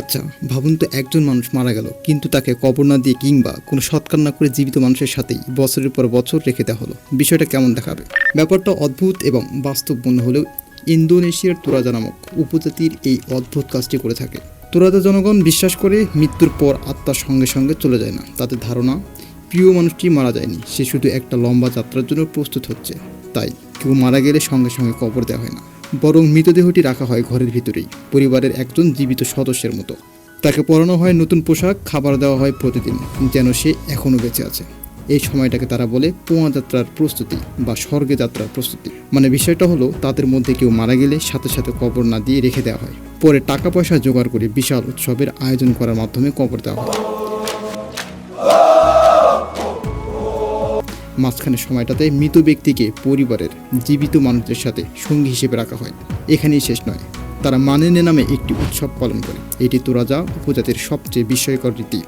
আচ্ছা ভাবুন তো একজন মানুষ মারা গেল, কিন্তু তাকে কবর না দিয়ে কিংবা কোনো সৎকার না করে জীবিত মানুষের সাথেই বছরের পর বছর রেখে দেওয়া হলো। বিষয়টা কেমন দেখাবে? ব্যাপারটা অদ্ভুত এবং বাস্তব হলেও ইন্দোনেশিয়ার তুরাজা নামক উপজাতির এই অদ্ভুত কাজটি করে থাকে। তুরাজা জনগণ বিশ্বাস করে মৃত্যুর পর আত্মার সঙ্গে সঙ্গে চলে যায় না। তাদের ধারণা, প্রিয় মানুষটি মারা যায়নি, সে শুধু একটা লম্বা যাত্রার জন্য প্রস্তুত হচ্ছে। তাই কেউ মারা গেলে সঙ্গে সঙ্গে কবর দেওয়া হয় না। বরং মৃতদেহটি রাখা হয় ঘরের ভিতরেই, পরিবারের একজন জীবিত সদস্যের মতো। তাকে পরানো হয় নতুন পোশাক, খাবার দেওয়া হয় প্রতিদিন, যেন সে এখনও বেঁচে আছে। এই সময়টাকে তারা বলে পোয়া যাত্রার প্রস্তুতি বা স্বর্গে যাত্রার প্রস্তুতি। মানে বিষয়টা হলো, তাদের মধ্যে কেউ মারা গেলে সাথে সাথে কবর না দিয়ে রেখে দেওয়া হয়। পরে টাকা পয়সা জোগাড় করে বিশাল উৎসবের আয়োজন করার মাধ্যমে কবর দেওয়া হয়। মাঝখানে সময়টাতে মৃত ব্যক্তিকে পরিবারের জীবিত মানুষদের সাথে সঙ্গী হিসেবে রাখা হয়। এখানেই শেষ নয়। তারা মানেনে নামে একটি উৎসব পালন করে। এটি তোরাজা উপজাতির সবচেয়ে বিস্ময়কর রীতি।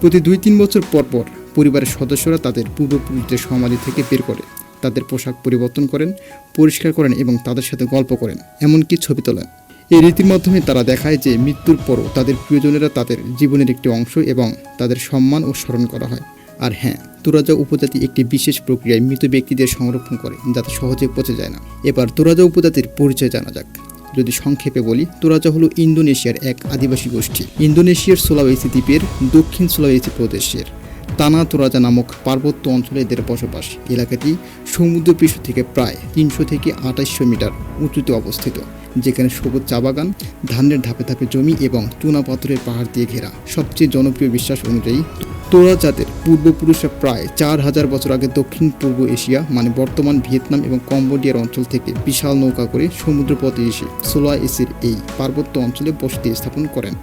প্রতি দুই তিন বছর পর পর পরিবারের সদস্যরা তাদের পূর্বপুরুষদের সমাধি থেকে বের করে, তাদের পোশাক পরিবর্তন করেন, পরিষ্কার করেন এবং তাদের সাথে গল্প করেন, এমনকি ছবি তোলেন। এই রীতির মাধ্যমে তারা দেখায় যে মৃত্যুর পরও তাদের প্রিয়জনেরা তাদের জীবনের একটি অংশ এবং তাদের সম্মান ও স্মরণ করা হয়। আর হ্যাঁ তুরাজা উপজাতি একটি বিশেষ প্রক্রিয়ায় মৃত ব্যক্তিদের সংরক্ষণ করে যাতে সহজে পচে যায় না। এবার তুরাজা উপজাতির পরিচয় জানা যাক। যদি সংক্ষেপে বলি, তোরাজা হলো ইন্দোনেশিয়ার এক আদিবাসী গোষ্ঠী। ইন্দোনেশিয়ার সোলাওয়েসি দ্বীপের দক্ষিণ সোলাওয়েসি প্রদেশের তানা তোরাজা নামক পার্বত্য অঞ্চলে এদের বসবাস। এলাকাটি সমুদ্রপৃষ্ঠ থেকে প্রায় তিনশো থেকে আঠাশশো মিটার উঁচুতে অবস্থিত, যেখানে সবুজ চা বাগান, ধানের ধাপে ধাপে জমি এবং চুনা পাথরের পাহাড় দিয়ে ঘেরা। সবচেয়ে জনপ্রিয় বিশ্বাস অনুযায়ী তোরা জাতের পূর্বপুরুষরা প্রায় চার হাজার বছর আগে দক্ষিণ পূর্ব এশিয়া মানে বর্তমান ভিয়েতনাম এবং কম্বোডিয়ার অঞ্চল থেকে বিশাল নৌকা করে সমুদ্রপথে এসে সোলা এসির এই পার্বত্য অঞ্চলে বসতি স্থাপন করেন।